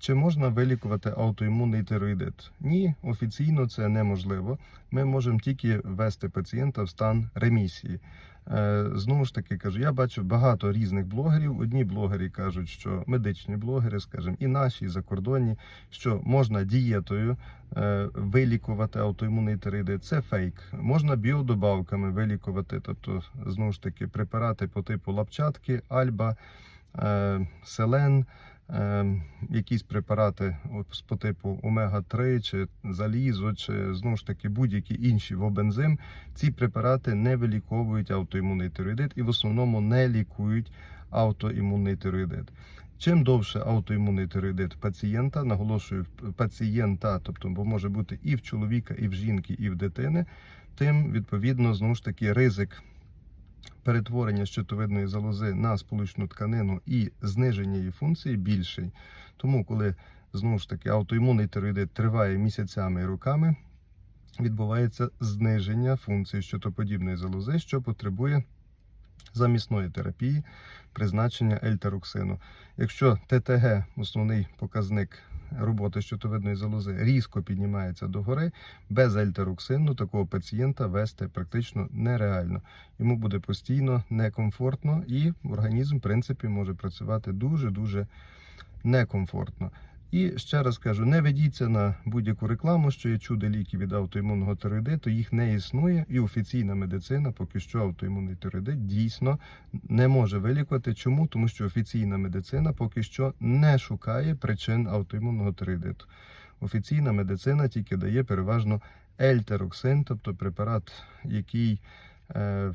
Чи можна вилікувати аутоімунний тироїдит? Ні, офіційно це неможливо. Ми можемо тільки ввести пацієнта в стан ремісії. Е, Знову ж таки кажу, я бачу багато різних блогерів. Одні блогери кажуть, що медичні блогери, скажімо, і наші, і закордонні, що можна дієтою е, вилікувати аутоімунний тироїдит. Це фейк. Можна біодобавками вилікувати, тобто знову ж таки препарати по типу лапчатки, альба, е, селен. Е, Якісь препарати от, по типу омега-3 чи залізо, чи знову ж таки будь-які інші вобензим, ці препарати не виліковують аутоімунний тироїдит і в основному не лікують аутоімунний тироїдит. Чим довше аутоімунний тироїдит пацієнта, наголошую пацієнта, тобто бо може бути і в чоловіка, і в жінки, і в дитини, тим відповідно знову ж таки ризик перетворення щитовидної залози на сполучну тканину і зниження її функції більший. Тому, коли знову ж таки аутоімунний тироїдит триває місяцями і роками, відбувається зниження функції щитоподібної залози, що потребує замісної терапії, призначення ельтероксину. Якщо ТТГ, основний показник роботи щитовидної залози, різко піднімається догори, без альтероксину такого пацієнта вести практично нереально. Йому буде постійно некомфортно, і організм, в принципі, може працювати дуже-дуже некомфортно. І ще раз кажу: не ведіться на будь-яку рекламу, що є чудо ліки від аутоімунного тироїдиту, їх не існує, і офіційна медицина поки що аутоімунний тироїдит дійсно не може вилікувати. Чому? Тому що офіційна медицина поки що не шукає причин аутоімунного тироїдиту. Офіційна медицина тільки дає переважно ельтероксин, тобто препарат, який е,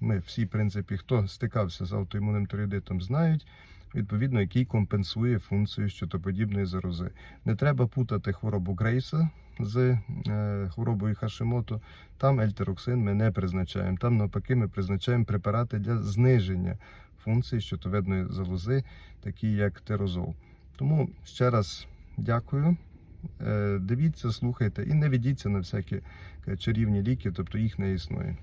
ми всі, в принципі, хто стикався з аутоімунним тироїдитом, знають. Відповідно, який компенсує функцію щитоподібної зарози. Не треба путати хворобу Грейса з е, хворобою Хашимото. Там ельтероксин ми не призначаємо. Там навпаки ми призначаємо препарати для зниження функції щитовидної залози, такі як терозол. Тому ще раз дякую. Е, Дивіться, слухайте і не ведіться на всякі е, чарівні ліки, тобто їх не існує.